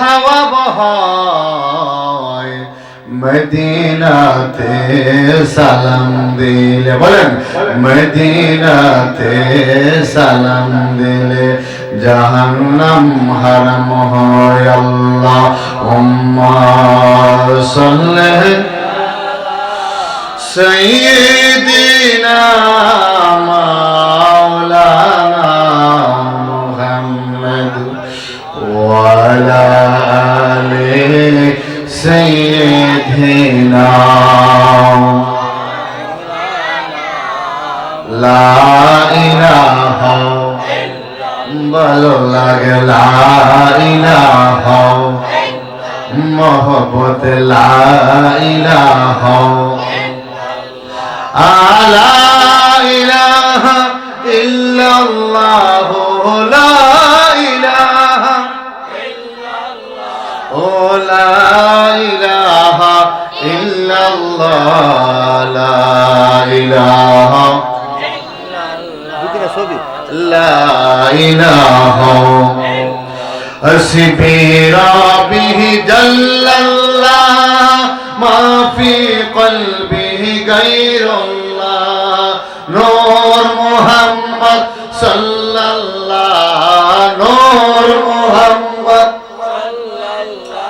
সওয়াব হয় মদিনাতে সালাম দিলে, বলেন, মদিনাতে সালাম দিলে জাহান্নাম হারাম হয় আল্লাহ। উম্মা সাল্লে সাইয়্যিদিনা মাওলানা وعلى آل سيدنا لا إله ভালো লাগে লা ইলাহা মোহব্বত লা ইলাহা আলা ইলাহা ইল্লাল্লাহ লা لا إله إلا الله لا إله لا إله حسبي ربي جل الله ما في قلبه غير الله نور محمد صلى الله نور محمد صلى الله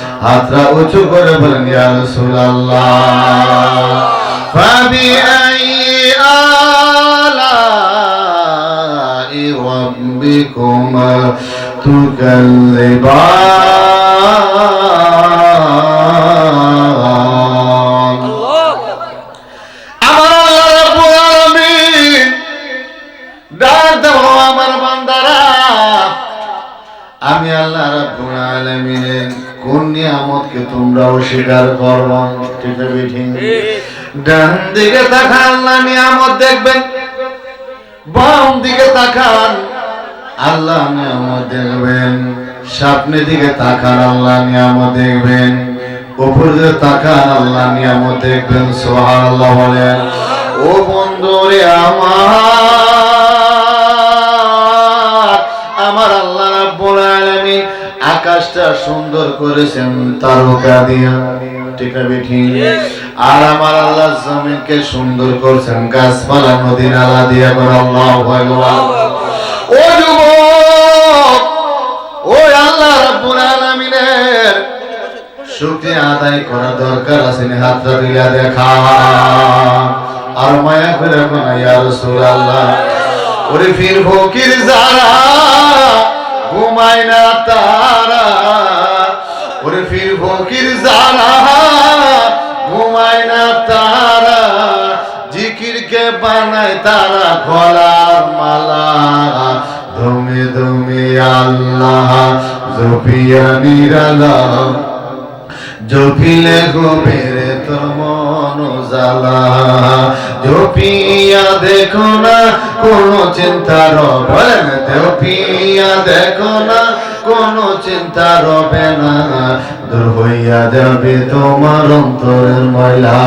হাতরা উঁচু করে বলেন ইয়া রাসূলুল্লাহ। ফাবি আই আলা রাব্বিকুমা তুকাল্লিবা তোমরা অস্বীকার করবা ঠিক ডান দিকে তাকান আল্লাহ নিয়ামত দেখবেন। বাম দিকে তাকান, আল্লাহ নিয়ামত দেখবেন। সামনে দিকে তাকান, আল্লাহ নিয়ামত দেখবেন। উপর দিকে তাকান, আল্লাহ নিয়ামত দেখবেন। সুবহানাল্লাহ বলেন, ও বন্ধুরে আমার আমার আল্লাহ রাব্বুল আলামিন আকাশটা সুন্দর করেছেন তারকা দিয়া। আর আমার আল্লাহ জমিনকে সুন্দর গাছপালা, নদী, নালা দিয়া করে আল্লাহ ভগবান ও ও আল্লাহ আদায় করা দরকার আছে নি হাতটা দেখা। আর মায়া করে ওরে ফির ফকির যারা ঘুমায় না তারা, ওরে ফির ফকির যারা, ঘুমায় না তারা, জিকিরকে বানায় তারা গলার মালা। দমে দমে আল্লাহ জপিয়া নিরালা জপিলে গোবেরে তোর মন জ্বালা। জপিয়া দেখো না, কোনো চিন্তা রবে না জপিয়া দেখো না, কোনো চিন্তা রবে না। দূর হইয়া যাবে তোমার অন্তরের ময়লা।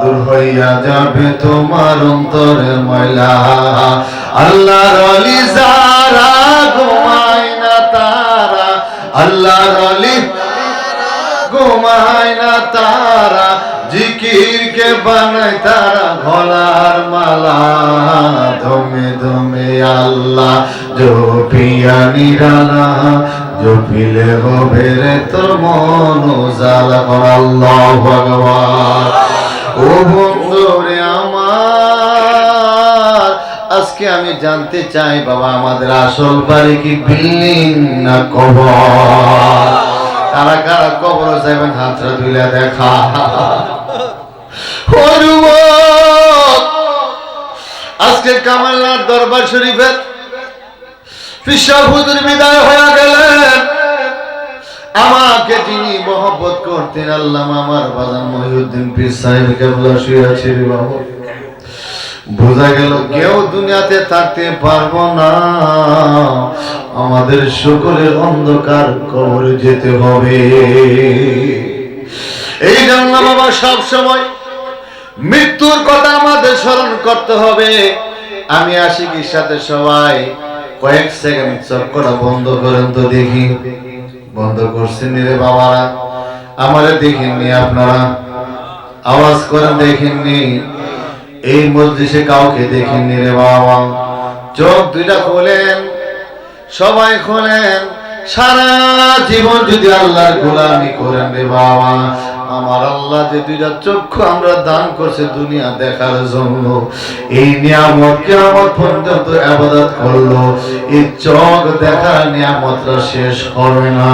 দূর হইয়া যাবে তোমার অন্তরের ময়লা। আল্লাহর অলি যারা ঘুমায় না তারা, আল্লাহর অলি ঘুমায় না তারা জিকির কে বানায় তারা গলার মালা? দমে দমে আল্লাহ জপিয়া নিরালা জপিলে হবে রে তোর মন জালা কর আল্লাহ ভগবান ও বন্ধু রে আমার, আজকে আমি জানতে চাই বাবা, আমাদের আসল বাড়ি কি বিল্ডিং না কবর? কারা কারা কবর যাবেন হাতটা তুলে দেখা। আজকে কামালনাথ দরবার শরীফের পিসা বিদায় হয়ে গেলেন। আমাকে যিনি মহব্বত করতেন, আল্লাহ আমার বাজান মহিউদ্দিন পীর সাহেব কেবলা শুয়ে আছে বোঝা গেল কেউ দুনিয়াতে থাকতে পারব না। আমাদের সকলের অন্ধকার কবরে যেতে হবে। এই জন্য বাবা সব সময় মৃত্যুর কথা আমাদের স্মরণ করতে হবে। আমি আশিকির সাথে সবাই কয়েক সেকেন্ড চক্করটা বন্ধ করেন তো দেখি। বন্ধ করছেন রে বাবারা? আমারে দেখেননি আপনারা? আওয়াজ করেন দেখেননি এই মসজিদে কাউকে দেখেননি রে বাবা। চোখ দুইটা খোলেন, সবাই খোলেন। সারা জীবন যদি আল্লাহর গোলামি করেন রে বাবা আমার আল্লাহ যে দুইটা চক্ষু আমরা দান করছে দুনিয়া দেখার জন্য, এই নিয়ামত কেমন পর্যন্ত আবাদত করল। এই চোখ দেখার নিয়ামতটা শেষ হবে না।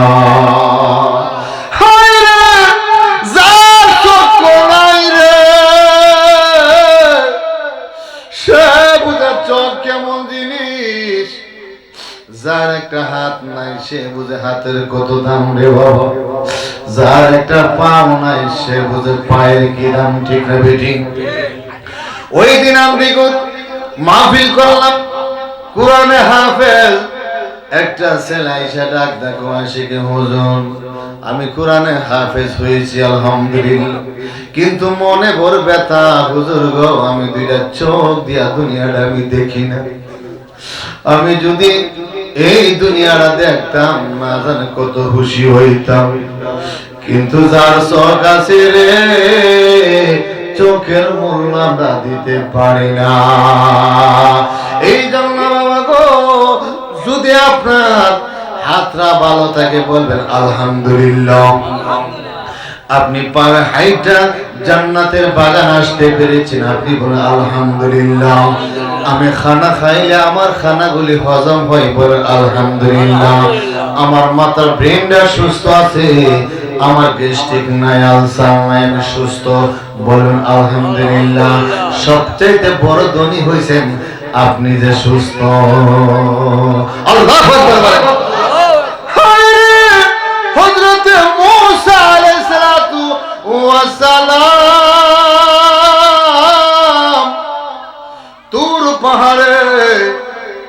যার একটা হাত নাই, সে বুঝে হাতের কত দাম রে বাবা। যার একটা পাও নাই সে বুঝে পায়ের কি দাম, ঠিক না বেটি ওই দিন আমি মাহফিল করলাম, কোরআনে হাফেজ। একটা ছেলে আইসা ডাক, দেখো আশিকে হুজুর, আমি কোরআনে হাফেজ হয়েছি, আলহামদুলিল্লাহ। কিন্তু মনে বড় ব্যথা, হুজুর গো, আমি দুইটা চোখ দিয়া দুনিয়াটা আমি দেখি না। আমি যদি এই দুনিয়াটা দেখতাম না জানে কত খুশি হইতাম। কিন্তু যার চোখ আছে রে, চোখের মূল্য আমরা দিতে পারি না। এই জন্য বাবা গো, যদি আপনার হাতরা ভালো থাকে বলবেন, আলহামদুলিল্লাহ। আপনি পায়ে হাইটা জান্নাতের বাগান আসতে পেরেছেন, আপনি বলেন, আলহামদুলিল্লাহ। আমি খানা খাইলে আমার খানাগুলি হজম হয় বলেন আলহামদুলিল্লাহ। আমার মাথার ব্রেনটা সুস্থ আছে, আমার গ্যাস্ট্রিক নাই, আলসার নাই, আমি সুস্থ। বলুন, আলহামদুলিল্লাহ। সবচাইতে বড় ধনী হয়েছেন আপনি যে সুস্থ। আল্লাহ সালাম তুর পাহাড়ে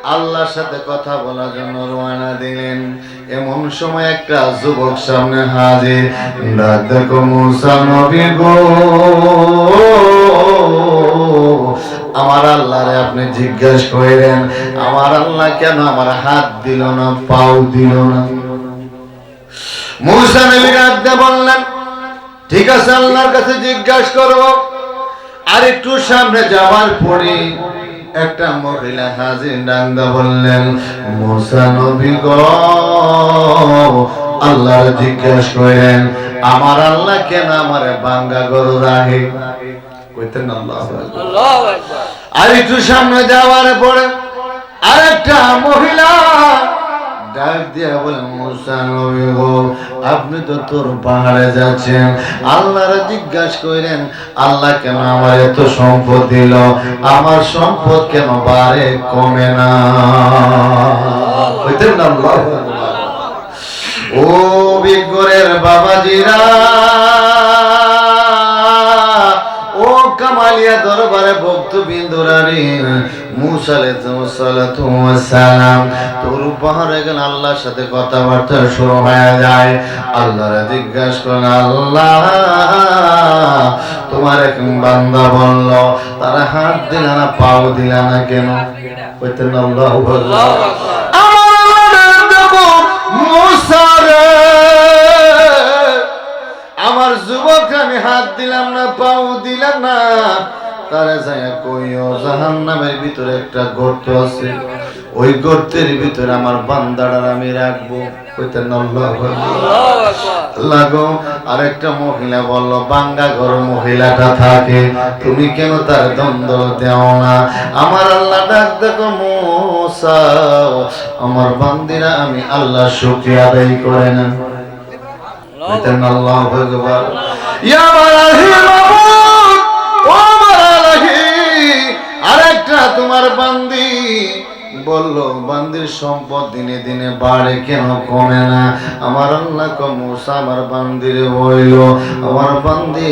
আল্লাহর সাথে কথা বলার জন্য রওনা দিলেন। এমন সময় একটা যুবক সামনে হাজির। আমার আল্লাহরে আপনি জিজ্ঞেস করেন আমার আল্লাহ কেন আমার হাত দিল না, পাও দিল না? মুসা নবী দিয়ে বললেন ঠিক আছে আল্লাহর কাছে জিজ্ঞাসা করব। আর একটু সামনে যাওয়ার পরে একটা মহিলা হাজির ডান্দা বললেন মুসা নবী গো আল্লাহর জিজ্ঞাসা করেন আমার আল্লাহ কেন আমারে বাঙ্গা গরু রাহে কইতেন আল্লাহ আর একটু সামনে যাওয়ার পরে আরেকটা মহিলা ডাক দিয়া বলে মুসা নবী গো, আপনি তো তোর পাহাড়ে যাচ্ছেন। আল্লাহর জিজ্ঞাসা করেন আল্লাহ কেন আমার এত সম্পদ দিল? আমার সম্পদ কেন বারে কমে না? হইতেন না ও বিজ্ঞরের বাবাজিরা, ও কামালিয়া দরবারে ভক্তবিন্দুরারি তোর পাহাড়ে গেলে আল্লাহর সাথে কথাবার্তা শুরু হয়ে যায়। আল্লাহরে জিজ্ঞাসা করেন আল্লাহ তোমার এক বান্দা বলল তারা হাত দিলা না পাও দিলা না কেন? কইতেন আল্লাহ আমার যুবক আমি হাত দিলাম না পাও দিলাম না। তারা যায় কইও জাহান নামের ভিতরে একটা গর্ত আছে। ওই গর্তের ভিতরে আমার বান্দাড়ার আমি রাখব। কইতেন লাগো আরেকটা মহিলা বলল, বাঙ্গা ঘর মহিলাটা থাকে, তুমি কেন তার দ্বন্দ্ব দেও না? আমার আল্লাহ ডাক দেখো মোসা, আমার বান্দিরা আমি আল্লাহ শুকরিয়া আদায় করে না কইতেন আল্লাহ ভগবান ইয়া সম্পদ দিনে দিনে বাড়ে কেন কমে না? আমার আল্লাহ কমুসা আমার বান্দির হইল আমার বান্দি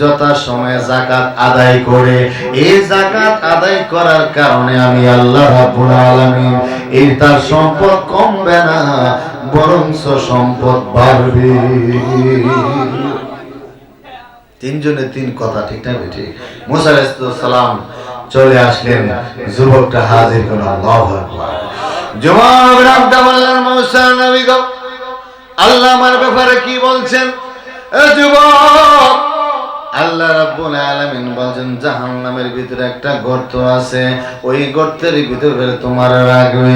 যথা সময়ে জাকাত আদায় করে। এই জাকাত আদায় করার কারণে আমি আল্লাহ রাব্বুল আলামিন এই তার সম্পদ কমবে না, বরঞ্চ সম্পদ বাড়বে। তিনজনে তিন কথা, ঠিক না বেটি মুসা সালাম চলে আসলেন যুবকটা হাজির হল আল্লাহু ব্যাপারে কি বলছেন? ভিতরে একটা গর্ত আছে, ওই গর্তের ভিতরে তোমার রাখবে।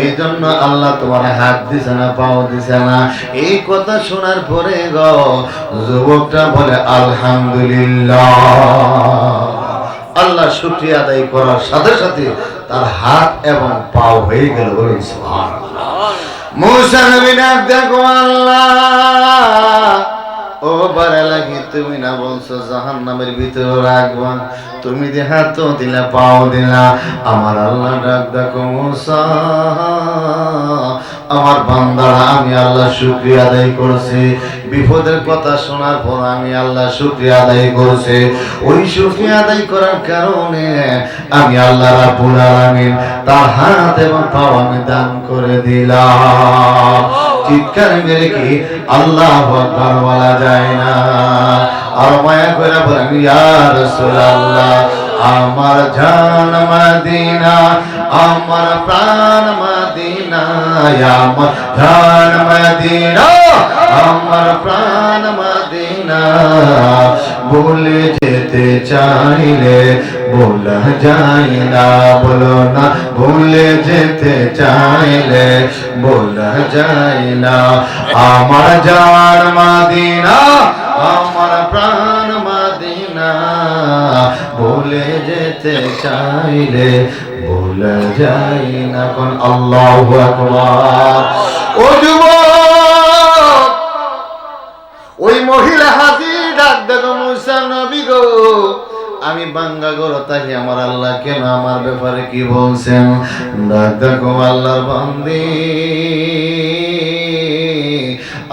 এই জন্য আল্লাহ তোমার হাত দিছে না, পাও দিছে না। এই কথা শোনার পরে গো, যুবকটা বলে, আলহামদুলিল্লাহ। আল্লাহ শুকরিয়া আদায় করার সাথে সাথে তার হাত এবং পাও হয়ে গেল বলুন নবী দেখো ও বারে লাগি তুমি না বলছো জাহান নামের ভিতরে রাখবা। তুমি যে হাত দিলা, পাও দিলা, আমার আল্লাহ ডাক দেখো মুসা। আমার বান্দারা, আমি আল্লাহ শুক্রিয়া আদায় করছি। বিপদের কথা শোনার পর আমি আল্লাহ শুক্রিয়া আদায় করছি। ওই শুক্রিয়া আদায় করার কারণে আমি আল্লাহ রাব্বুল আলামিন তার হাত এবং পাও আমি দান করে দিলাম। চিৎকার মেরে কি আল্লাহ বলা যায় না। আর মায়া করে বলেন, ইয়া রাসূলুল্লাহ আমার জান মদিনা আমার প্রাণ মদিনা আমার জান মদিনা আমার প্রাণ মদিনা বলে যেতে চাইলে বলা যায় না বলো না ভুলে যেতে চাইলে বলা যায় না আমার জান মদিনা আমার প্রাণ মদিনা বলে যেতে চাইলে বলা যায় না কোন আল্লাহ ওই মহিলা হাতি ডাক দেখো মুসা আমি বাঙ্গা গরো তাহি আমার আল্লাহ কেন আমার ব্যাপারে কি বলছেন? ডাক দেখো আল্লাহর বান্দি।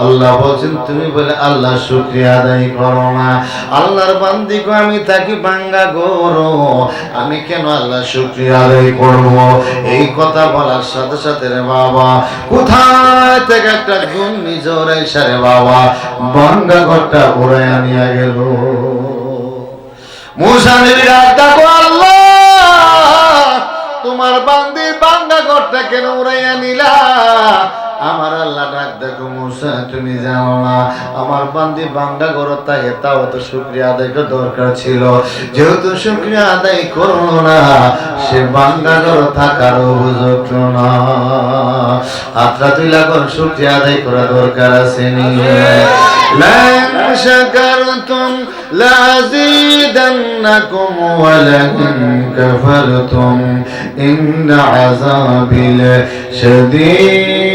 আল্লাহ বলছেন, তুমি বলে, আল্লাহ শুক্রিয়া আদায় করো না। আল্লাহর বান্দি গো, আমি তাকে বাঙ্গা গরো আমি কেন আল্লাহ শুক্রিয়া আদায় করব? এই কথা বলার সাথে সাথে রে বাবা, কোথায় থেকে একটা ঘূর্ণিঝড় এসে রে বাবা, বাঙ্গা ঘরটা উড়াইয়া নিয়ে গেল। মুসা নবীরা ডাকো আল্লাহ, তোমার বান্দি বাঙ্গা ঘরটা কেন উড়াইয়া নিলা। আমার আল্লাহ ডাক দেখো মুসা তুমি জানো না আমার বান্দি বাঙ্গা ঘর তাকে তাও তো শুক্রিয়া আদায় করা দরকার ছিল যেহেতু শুক্রিয়া আদায় করলো না সে বাঙ্গা ঘর থাকার উপযুক্ত না আত্রা তুই লাগর শুক্রিয়া আদায় করা দরকার আছে নিয়ে لئن شكرتم لأزيدنكم ولئن كفرتم إن عذابي لشديد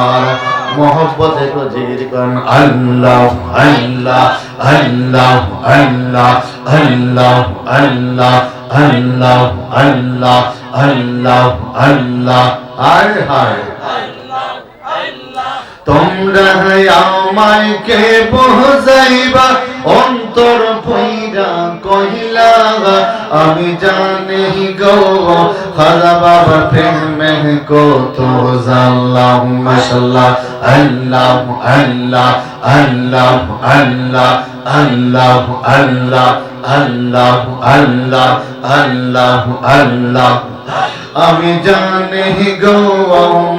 মোহব্বতে তো জিকির করেন আল্লাহ আল্লাহ আল্লাহ আল্লাহ আল্লাহ আল্লাহ আল্লাহ আল্লাহ আল্লাহ আল্লাহ হায় হায় তোমরা আমায় কে বোঝাইবা অন্তর কহিলা আমি জানি গো খালা বাবা প্রেমে কত জানলাম, মাশাল্লাহ, আল্লাহ আল্লাহ আল্লাহ আল্লাহ আল্লাহ আল্লাহ আল্লাহ আল্লাহ আল্লাহ আল্লাহ। আমি জানি গো,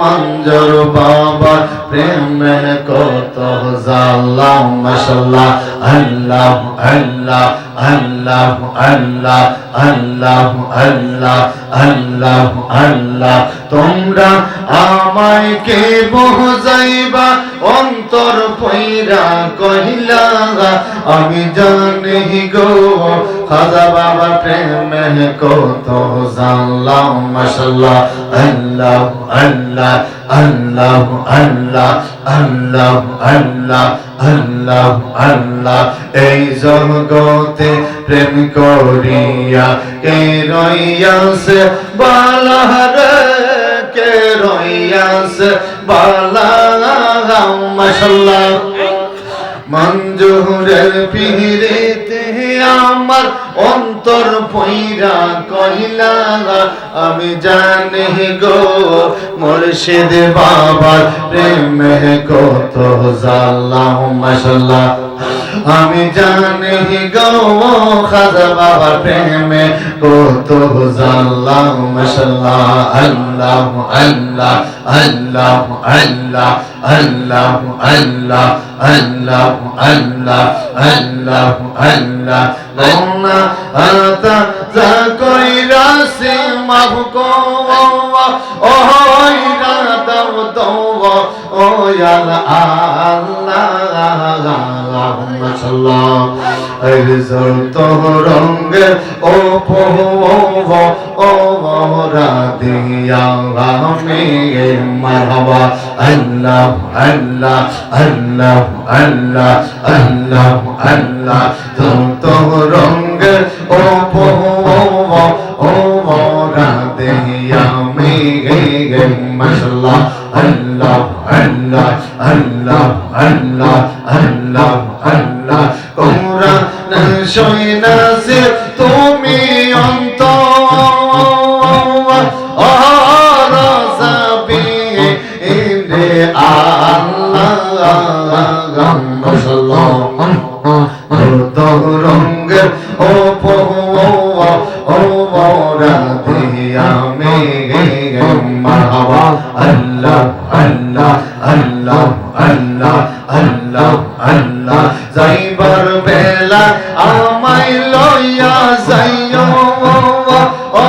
মঞ্জর বাবা প্রেমে কত জাল্লাম মাশাল্লাহ, আল্লাহ আল্লাহ আল্লাহ আল্লাহ আল্লাহ আল্লাহ আল্লাহ আল্লাহ। তোমরা আমায় কে বোঝাইবা? অন্তর পইরা কহিলা, আমি জানি গো, খাজা বাবা প্রেমে কত জানলাম, মাশাল্লাহ, আল্লাহ আল্লাহ আল্লাহ আল্লাহ আল্লাহ আল্লাহ আল্লাহ আল্লাহ, এই জগতে প্রেম করিয়া কে রইয়াছে, বালারে কে রইয়াছে বালা মঞ্জুরের পিহিরেতে আমার অন্তর পইরা কহিলা, আমি জানি গো, মুর্শিদ বাবার প্রেমে কত জাল্লাহ আমি জানি গো, খাজা বাবার প্রেমে কত জাল্লাহ মাশাল্লাহ। আল্লাহ আল্লাহ আল্লাহ আল্লাহ আল্লাহ আল্লাহ আল্লাহ আল্লাহ আল্লাহ আল্লাহ। যা কইরা সে মাফ কো ও হইরা দাও ও ইয়ার আল্লাহ তো রঙ্গে ও পহ ও রাদিয়া মারহাবা। আল্লাহ আল্লাহ আল্লাহ আল্লাহ আল্লাহ আল্লাহ। তো রঙ্গে আল্লাহ আল্লাহ আল্লাহ আল্লাহ আল্লাহ আল্লাহ। কোরা সৈনাসে তুমি অন্ত রঙ্গের ও পো ও রাধে আমি مرحبا الله আল্লাহ আল্লাহ আল্লাহ আল্লাহ আল্লাহ। যাইবার বেলা আমায় লইয়া যাইও, ও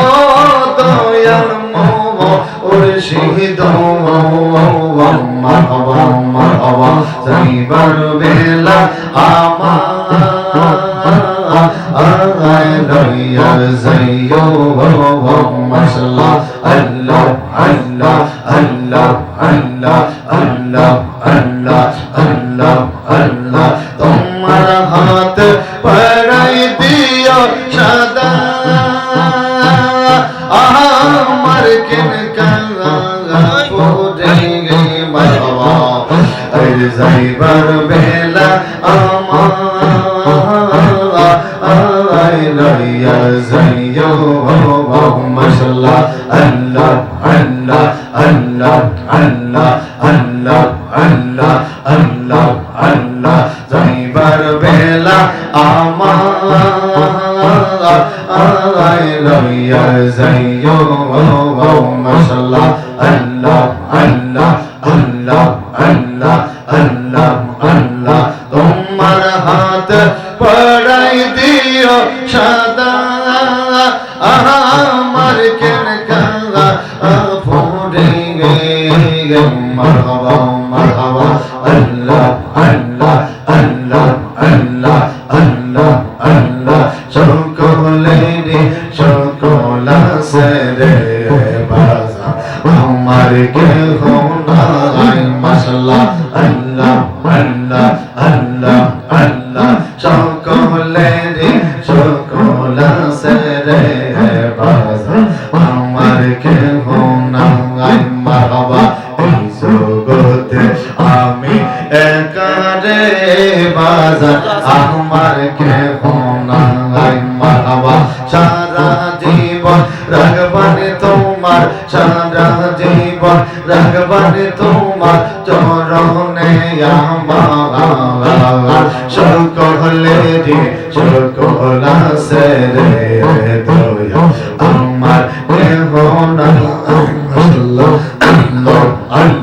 দয়াল মারহাবা মারহাবা যাইবার বেলা আমায় লইয়া যাইও মাশাল্লাহ আল্লাহ আল্লাহ আল্লাহ। আল্লাহ আল্লাহ আল্লাহ আল্লাহ আল্লাহ। তোমার হাত পড়াই দিও সদা। আমার কেন কাপুরে মারবা আর যাইবার বেলা আমার। লইয়া যাইও। মাশাল্লাহ আল্লাহ আল্লাহ আল্লাহ আল্লাহ আল্লাহ আল্লাহ আল্লাহ আল্লাহ যাইবার বেলা আমার লইয়া যাইও মাশাল্লাহ আল্লাহ আল্লাহ আল্লাহ আল্লাহ আল্লাহ আল্লাহ তোমার হাত পড়াই দিও সাদা গে মারহাবা মারহাবা আল্লাহ আল্লাহ আল্লাহ আল্লাহ আল্লাহ আল্লাহ সকলে রে সকল সেরে বাজা আমার কে হোনাই মাশাল্লাহ আল্লাহ আল্লাহ আল্লাহ আল্লাহ আমার কে হোনাই মারহাবা সারা জীবন রাগবানে তোমার, সারা জীবন রাগবানে তোমার, চরণে আমার সকলে রে সকল সে রে আমার দেহ না আল্লাহ আল্লাহ আল্লাহ আল্লাহ।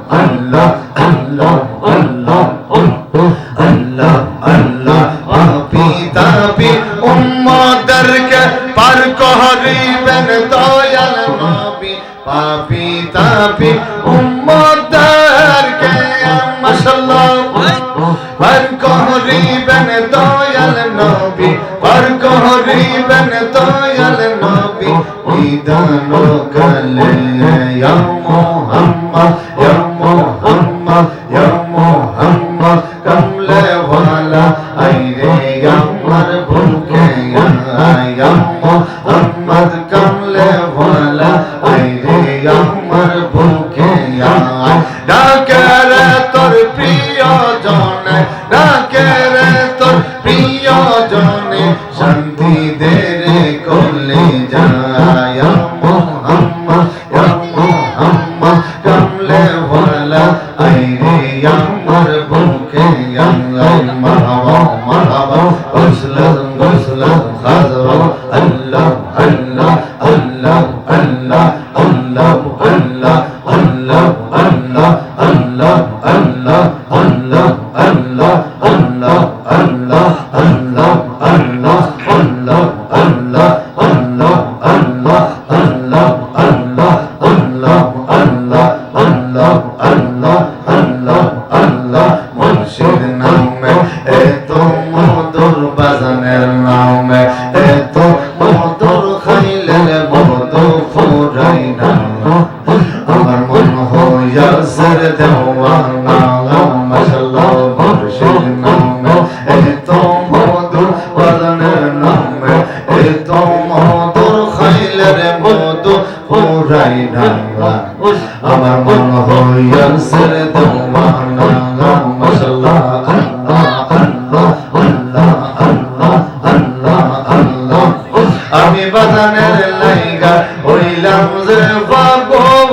রমজের পাগল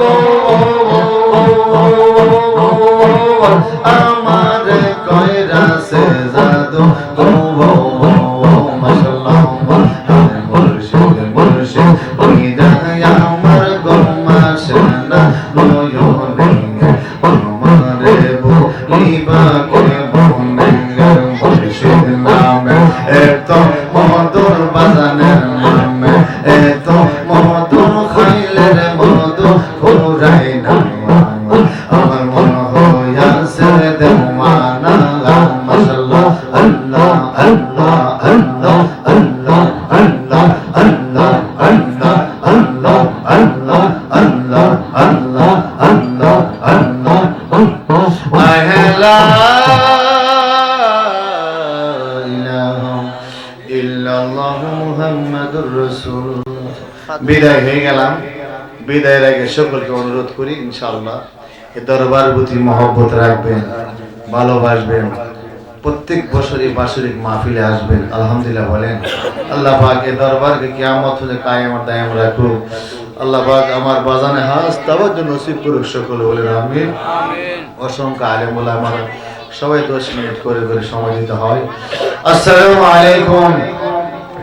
বিদায় হয়ে গেলাম বিদায়ের আগে সকলকে অনুরোধ করি ইনশাল্লাহ এ দরবার প্রতি মহব্বত রাখবেন ভালোবাসবেন প্রত্যেক বছরই বাসরিক মাহফিলে আসবেন আলহামদুলিল্লাহ, বলেন। আল্লাহ পাক এ দরবারকে কেমন কায়েম কায়েম দায়াম রাখুক। আল্লাহ পাক আমার বাজানে হাস তাবার জন্য নসিব সকলে বলেন আমি অসংখ্য আলেম বলে আমার সবাই দশ মিনিট করে করে সময় দিতে হয়। আসসালামু আলাইকুম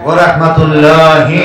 ওয়া রাহমাতুল্লাহি